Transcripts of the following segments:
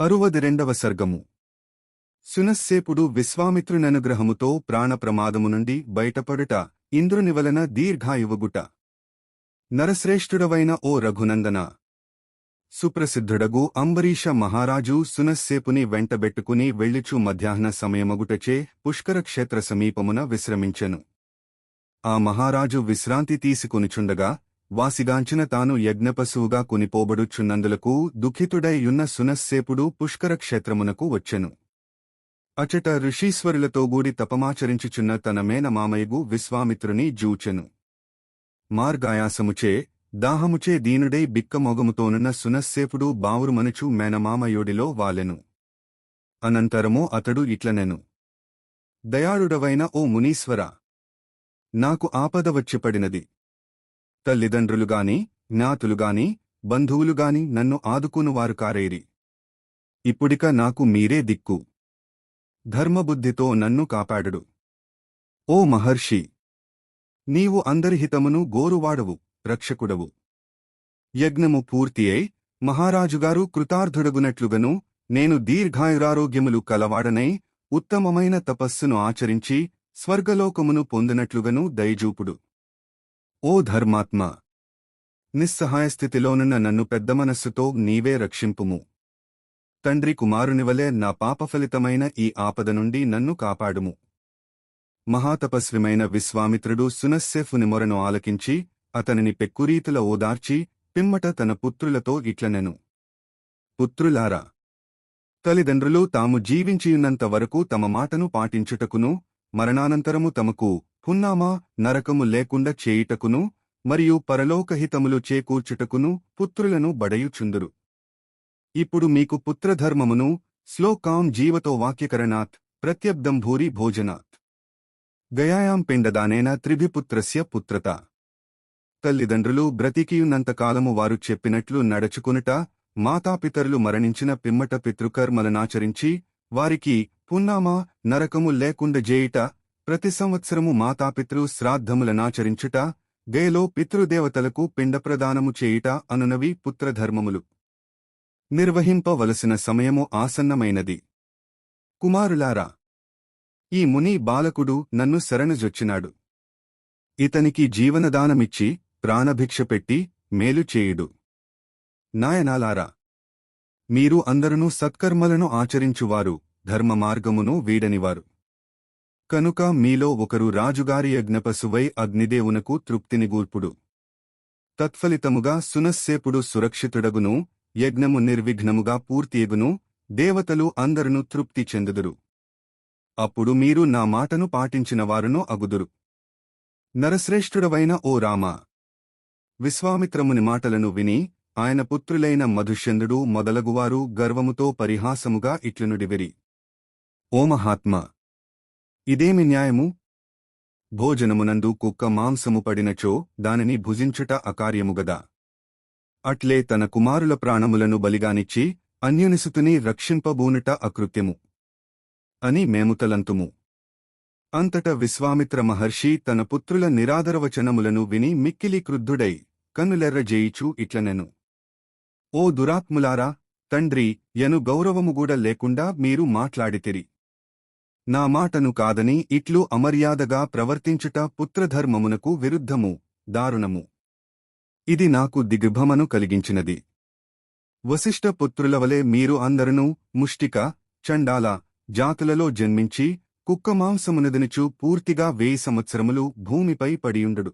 అరువది రెండవ సర్గము. సునస్సేపుడు విశ్వామిత్రుననుగ్రహముతో ప్రాణప్రమాదము నుండి బయటపడుట ఇంద్రుని వలన దీర్ఘాయువుగుట. నరశ్రేష్ఠుడవైన ఓ రఘునందన. సుప్రసిద్ధుడగు అంబరీష మహారాజు సునస్సేపుని వెంటబెట్టుకుని వెళ్ళిచు మధ్యాహ్న సమయమగుటచే పుష్కర క్షేత్ర సమీపమున విశ్రమించెను. ఆ మహారాజు విశ్రాంతి తీసుకునిచుండగా వాసిగాంచిన తాను యజ్ఞపశువుగా కొనిపోబడుచున్నందులకు దుఃఖితుడై యున్న సునస్సేపుడు పుష్కరక్షేత్రమునకు వచ్చెను. అచట ఋషీశ్వరులతో గూడి తపమాచరించుచున్న తన మేనమామయగు విశ్వామిత్రుని జూచెను. మార్గాయాసముచే దాహముచే దీనుడై బిక్కమొగముతోనున్న సునస్సేపుడు బావురుమనుచు మేనమామయోడిలో వాలెను. అనంతరము అతడు ఇట్లనెను. దయాళుడవైన ఓ మునీశ్వర! నాకు ఆపద వచ్చిపడినది తల్లిదండ్రులుగాని జ్ఞాతులుగాని బంధువులుగాని నన్ను ఆదుకునువారు కారేరి. ఇప్పుడిక నాకు మీరే దిక్కు. ధర్మబుద్ధితో నన్ను కాపాడుడు. ఓ మహర్షి! నీవు అందరి హితమును గోరువాడవు రక్షకుడవు. యజ్ఞము పూర్తియై మహారాజుగారు కృతార్థుడగునట్లుగను నేను దీర్ఘాయురారోగ్యములు కలవాడనై ఉత్తమమైన తపస్సును ఆచరించి స్వర్గలోకమును పొందినట్లుగను దయజూపుడు ఓ ధర్మాత్మ! నిస్సహాయ స్థితిలోనున్న నన్ను పెద్ద మనస్సుతో నీవే రక్షింపుము. తండ్రి కుమారునివలే నా పాపఫలితమైన ఈ ఆపద నుండి నన్ను కాపాడుము. మహాతపస్విమైన విశ్వామిత్రుడు సునస్సేఫుని మొరను ఆలకించి అతనిని పెక్కురీతుల ఓదార్చి పిమ్మట తన పుత్రులతో ఇట్లనెను. పుత్రులారా! తల్లిదండ్రులు తాము జీవించియున్నంత వరకు తమ మాటను పాటించుటకును మరణానంతరము తమకు పున్నామా నరకము లేకుండా చేయుటకును మరియు పరలోకహితములు చేకూర్చుటకును పుత్రులను బడయుచుందురు. ఇప్పుడు మీకు పుత్రధర్మమును శ్లోకాం జీవతో వాక్యకరణాత్ ప్రత్యబ్దం భూరి భోజనాత్. గయాయాం పిండదానేన త్రిభిపుత్రస్య పుత్రత. తల్లిదండ్రులు బ్రతికియున్నంతకాలము వారు చెప్పినట్లు నడచుకునుట మాతాపితరులు మరణించిన పిమ్మట పితృకర్మలనాచరించి వారికి పున్నామా నరకము లేకుండా జేయుట ప్రతి సంవత్సరము మాతాపితృ శ్రాద్ధములనాచరించుట గేలో పితృదేవతలకు పిండప్రదానము చేయుట అనునవి పుత్రధర్మములు. నిర్వహింపవలసిన సమయము ఆసన్నమైనది. కుమారులారా ఈ ముని బాలకుడు నన్ను శరణుజొచ్చినాడు. ఇతనికి జీవనదానమిచ్చి ప్రాణభిక్ష పెట్టి మేలు చేయుడు. నాయనాలారా మీరు అందరూ సత్కర్మలను ఆచరించువారు ధర్మ మార్గమును వీడనివారు. కనుక మీలో ఒకరు రాజుగారి యజ్ఞపశువై అగ్నిదేవునకు తృప్తినిగూర్పుడు తత్ఫలితముగా సునస్సేపుడు సురక్షితుడగును యజ్ఞము నిర్విఘ్నముగా పూర్తియగును దేవతలు అందరును తృప్తి చెందుదురు. అప్పుడు మీరు నా మాటను పాటించిన వారును అగుదురు. నరశ్రేష్ఠుడవైన ఓ రామ! విశ్వామిత్రముని మాటలను విని ఆయన పుత్రులైన మధుశందుడు మొదలగువారు గర్వముతో పరిహాసముగా ఇట్లనుడివిరి. ఓ మహాత్మా! ఇదేమి న్యాయము? భోజనమునందు కుక్క మాంసము పడినచో దానిని భుజించుట అకార్యముగదా అట్లే తన కుమారుల ప్రాణములను బలిగానిచ్చి అన్యునిసుతుని రక్షింపబూనుట అకృత్యము. అని మేముతలంతుము. అంతట విశ్వామిత్ర మహర్షి తన పుత్రుల నిరాదరవచనములను విని మిక్కిలి క్రుద్ధుడై కన్నులెర్రజేయిచూ ఇట్లనెను. ఓ దురాత్ములారా తండ్రి యను గౌరవముగూడ లేకుండా మీరు మాట్లాడితిరి. నా మాటను కాదని ఇట్లు అమర్యాదగా ప్రవర్తించుట పుత్రధర్మమునకు విరుద్ధము దారుణము. ఇది నాకు దిగ్భమను కలిగించినది. వశిష్ఠ పుత్రులవలే మీరు అందరునూ ముష్టిక చండాల జాతులలో జన్మించి కుక్కమాంసమునదనుచు పూర్తిగా వేయి సంవత్సరములు భూమిపై పడియుండడు.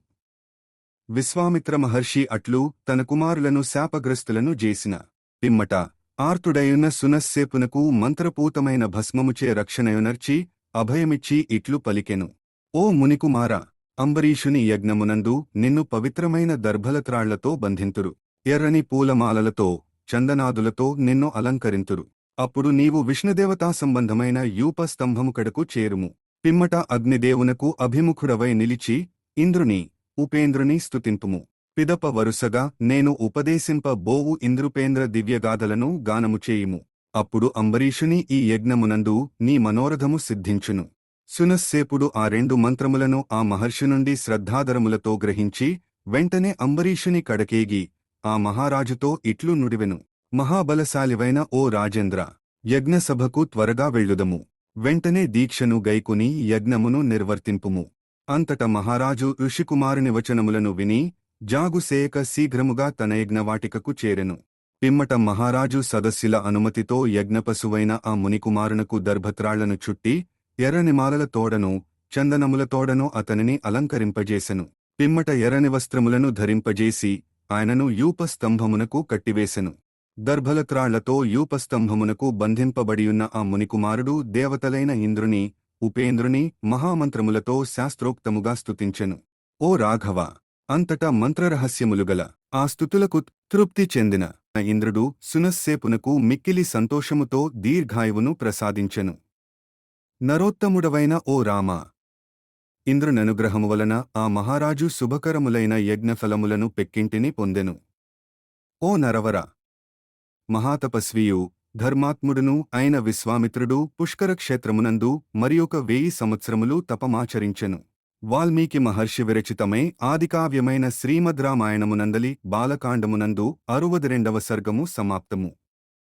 విశ్వామిత్ర మహర్షి అట్లు తన కుమారులను శాపగ్రస్తులను చేసిన పిమ్మట ఆర్తుడయున్న సునస్సేపునకు మంత్రపూతమైన భస్మముచే రక్షణయునర్చి అభయమిచ్చి ఇట్లు పలికెను. ఓ మునికుమార అంబరీషుని యజ్ఞమునందు నిన్ను పవిత్రమైన దర్భలత్రాళ్ళతో బంధింతురు. ఎర్రని పూలమాలలతో చందనాదులతో నిన్ను అలంకరింతురు. అప్పుడు నీవు విష్ణుదేవతా సంబంధమైన యూపస్తంభము కడకు చేరుము. పిమ్మట అగ్నిదేవునకు అభిముఖుడవై నిలిచి ఇంద్రుని ఉపేంద్రుని స్తుతింపుము పిదప వరుసగా నేను ఉపదేశింప బోవు ఇంద్రుపేంద్ర దివ్యగాథలను గానము చేయుము. అప్పుడు అంబరీషుని ఈ యజ్ఞమునందు నీ మనోరథము సిద్ధించును. సునస్సేపుడు ఆ రెండు మంత్రములను ఆ మహర్షి నుండి శ్రద్ధాధరములతో గ్రహించి వెంటనే అంబరీషుని కడకేగి ఆ మహారాజుతో ఇట్లు నుడివెను. మహాబలశాలివైన ఓ రాజేంద్ర యజ్ఞసభకు త్వరగా వెళ్ళుదము. వెంటనే దీక్షను గైకుని యజ్ఞమును నిర్వర్తింపుము. అంతట మహారాజు ఋషికుమారుని వచనములను విని జాగుసేయక శీఘ్రముగా తన యజ్ఞవాటికకు చేరెను. పిమ్మట మహారాజు సదస్సుల అనుమతితో యజ్ఞపశువైన ఆ మునికుమారునకు దర్భత్రాళ్ళను చుట్టి ఎర్రనిమాలల తోడను చందనముల తోడను అతనిని అలంకరింపజేసెను. పిమ్మట ఎర్రని వస్త్రములను ధరింపజేసి ఆయనను యూపస్తంభమునకు కట్టివేసెను. దర్భలత్రాళ్ళతో యూపస్తంభమునకు బంధింపబడియున్న ఆ మునికుమారుడు దేవతలైన ఇంద్రుని ఉపేంద్రుని మహామంత్రములతో శాస్త్రోక్తముగా స్తుతించెను. ఓ రాఘవ! అంతటా మంత్రరహస్యములుగల ఆ స్థుతులకు తృప్తి చెందిన ఇంద్రుడు సునస్సేపునకు మిక్కిలి సంతోషముతో దీర్ఘాయువును ప్రసాదించెను. నరోత్తముడవైన ఓ రామ! ఇంద్రుననుగ్రహము వలన ఆ మహారాజు శుభకరములైన యజ్ఞఫలములను పెక్కింటిని పొందెను. ఓ నరవర! మహాతపస్వియు ధర్మాత్ముడును అయిన విశ్వామిత్రుడు పుష్కర క్షేత్రమునందు మరియొక వేయి సంవత్సరములు తపమాచరించెను. వాల్మీకి మహర్షి విరచితమై ఆదికావ్యమైన శ్రీమద్ రామాయణమునందలి బాలకాండమునందు అరువది రెండవ సర్గము సమాప్తము.